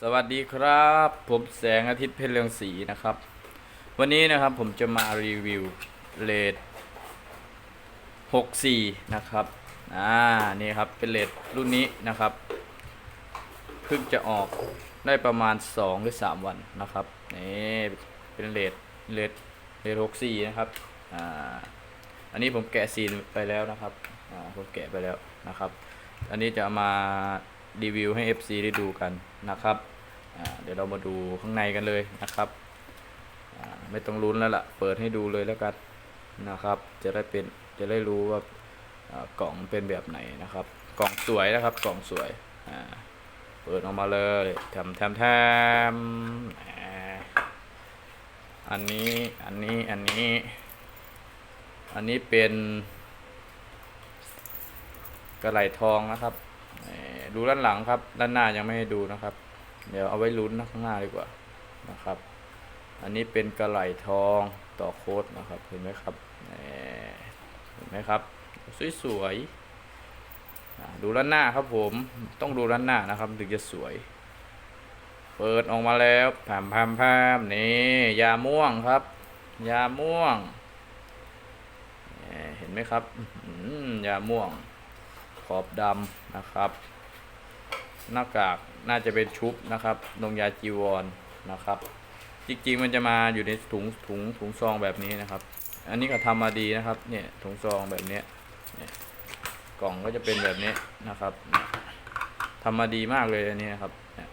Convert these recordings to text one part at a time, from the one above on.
สวัสดีครับ ผมแสงอาทิตย์เพชรเรืองศรีนะครับ วันนี้นะครับผมจะมารีวิวเลด64 นะครับ อ่า นี่ครับ เป็นเลดรุ่นนี้นะครับ เพิ่งจะออกได้ประมาณ 2 หรือ 3 วันนะครับ นี่เป็นเลดเลดเลด64 นะครับ อ่า อันนี้ผมแกะซีนไปแล้วนะครับ อ่า ผมแกะไปแล้วนะครับ อันนี้จะมา รีวิวให้ FC ได้ดูกันนะครับเดี๋ยวเรามาดูข้างในกันเลยนะครับ ไม่ต้องลุ้นแล้วล่ะ เปิดให้ดูเลยแล้วกันนะครับ จะได้เป็นจะได้รู้ว่ากล่องเป็นแบบไหนนะครับ กล่องสวยนะครับ กล่องสวยเปิดออกมาเลยแถมแถมแถมอันนี้อันนี้อันนี้ อันนี้เป็นกระไหลทองนะครับ ดูด้านหลังครับ ด้านหน้ายังไม่ให้ดูนะครับ เดี๋ยวเอาไว้ลุ้นนะข้างหน้าดีกว่านะครับ อันนี้เป็นกระไหลทองต่อโค้ดนะครับ เห็นไหมครับเห็นไหมครับ สวยๆดูด้านหน้าครับผมต้องดูด้านหน้านะครับ ถึงจะสวย เปิดออกมาแล้วแผ่มแผ่มแผ่มนี่ยาม่วงครับ ยาม่วงเห็นไหมครับยาม่วง ขอบดำนะครับ หน้ากากน่าจะเป็นชุบนะครับนงยาจีวรนะครับ จริงๆมันจะมาอยู่ในถุงถุงถุงซองแบบนี้นะครับ อันนี้ก็ทำมาดีนะครับเนี่ยถุงซองแบบนี้เนี่ยกล่องก็จะเป็นแบบนี้นะครับทำมาดีมากเลยอันนี้นะครับเนี่ย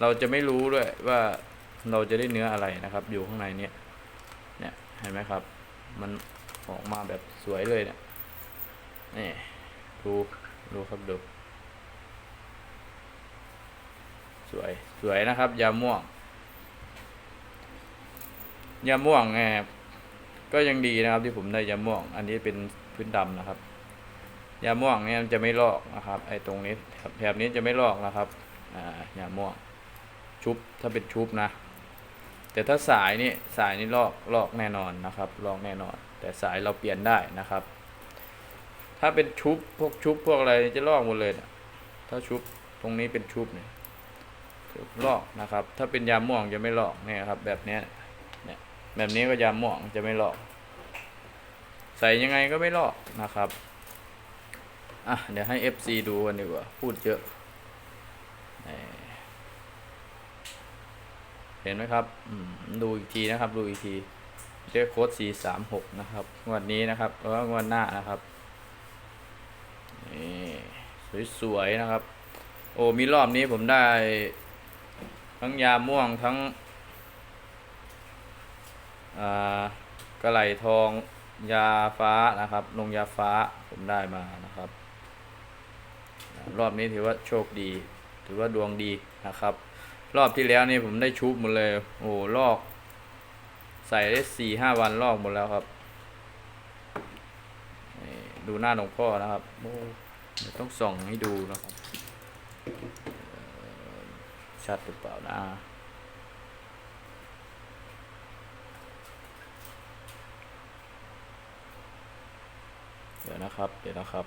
เราจะไม่รู้ด้วยว่าเราจะได้เนื้ออะไรนะครับ อยู่ข้างในเนี้ยเนี่ยเห็นไหมครับ มันออกมาแบบสวยเลยเนี่ย นี่ดูดูครับดู สวยสวยนะครับ ยาม่วง ยาม่วงแอบก็ยังดีนะครับที่ผมได้ยาม่วง อันนี้เป็นพื้นดำนะครับ ยาม่วงเนี่ยจะไม่ลอกนะครับ ไอ้ตรงนี้แถบนี้จะไม่ลอกนะครับอ่ายาม่วง ชุบถ้าเป็นชุบนะ แต่ถ้าสายนี่สายนี่ลอกลอกแน่นอนนะครับ ลอกแน่นอน แต่สายเราเปลี่ยนได้นะครับ ถ้าเป็นชุบพวกชุบพวกอะไรจะลอกหมดเลยนะถ้าชุบตรงนี้เป็นชุบเนี่ยลอกนะครับ ถ้าเป็นยาม่วงจะไม่ลอกเนี่ยครับ แบบเนี้ยเนี่ยแบบนี้ก็ยาม่วงจะไม่ลอก ใส่ยังไงก็ไม่ลอกนะครับอะเดี๋ยวให้ FC ดูกันดีกว่า พูดเยอะเห็นไหมครับดูอีกทีนะครับ ดูอีกทีเรียกโค้ด436 นะครับ งวดนี้นะครับแล้วก็งวดหน้านะครับ สวยๆนะครับ โอ้มีรอบนี้ผมได้ ทั้งยาม่วงทั้งกระไหลทองยาฟ้านะครับลงยาฟ้าผมได้มานะครับ รอบนี้ถือว่าโชคดี ถือว่าดวงดีนะครับ รอบที่แล้วนี่ผมได้ชุบหมดเลย โอ้ลอก ใส่ได้สี่ห้าวันลอกหมดแล้วครับดูหน้าหลวงพ่อนะครับโอ้ เดี๋ยวต้องส่องให้ดูนะครับชัดหรือเปล่านะเดี๋ยวนะครับ เดี๋ยวนะครับ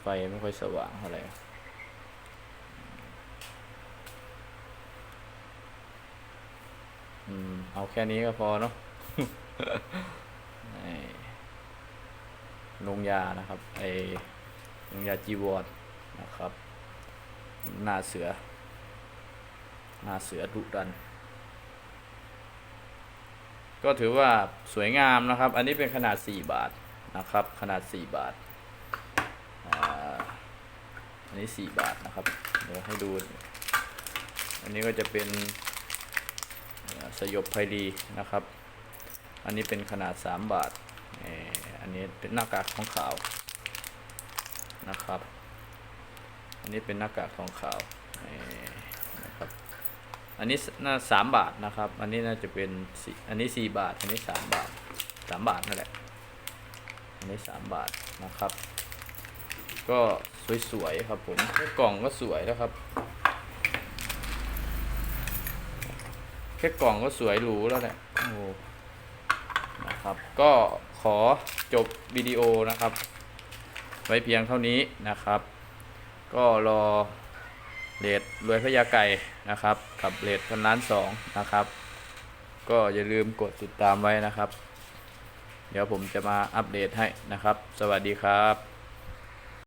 ไฟไม่ค่อยสว่างเท่าไหร่อืมเอาแค่นี้ก็พอเนาะ นี่ลงยานะครับไอลงยาจีวรนะครับหน้าเสือหน้าเสือดุดัน ก็ถือว่าสวยงามนะครับ อันนี้เป็นขนาด 4 บาทนะครับ ขนาด 4 บาทอันนี้ 4 บาทนะครับ เดี๋ยวให้ดู อันนี้ก็จะเป็นสยบไพรีนะครับ อันนี้เป็นขนาด 3 บาท อันนี้เป็นหน้ากากทองขาวนะครับ อันนี้เป็นหน้ากากทองขาวเอ่อนะครับ อันนี้น่าสามบาทนะครับ อันนี้น่าจะเป็นสี่อันนี้สี่บาท อันนี้สามบาทสามบาทนั่นแหละ อันนี้สามบาทนะครับ ก็สวยๆครับผม กล่องก็สวยนะครับแค่กล่องก็สวยหรูแล้วเนี่ยโอ้ นะครับ ก็ขอจบวิดีโอนะครับ ไว้เพียงเท่านี้นะครับ ก็รอเลดรวยพยาไก่นะครับ กับเลดพันล้านสองนะครับ ก็อย่าลืมกดติดตามไว้นะครับ เดี๋ยวผมจะมาอัปเดตให้นะครับ สวัสดีครับ